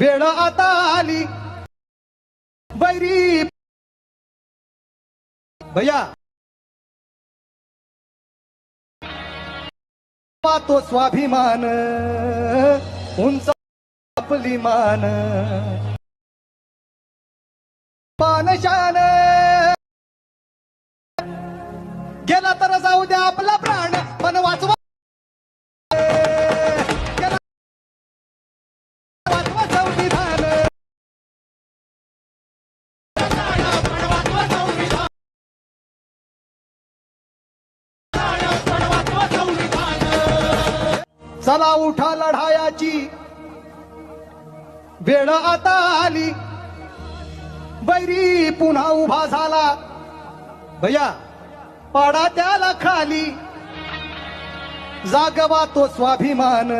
वेळ आता आली. बैरी भैया. पातो स्वाभिमान. उंच आपली मान. पानशान गेला तर जाऊ द्या आपला चला उठा लढायाची. वेळ आता आली. बैरी पुन्हा उभा झाला. भैया पाडा त्याला खाली. जागवा तो स्वाभिमान.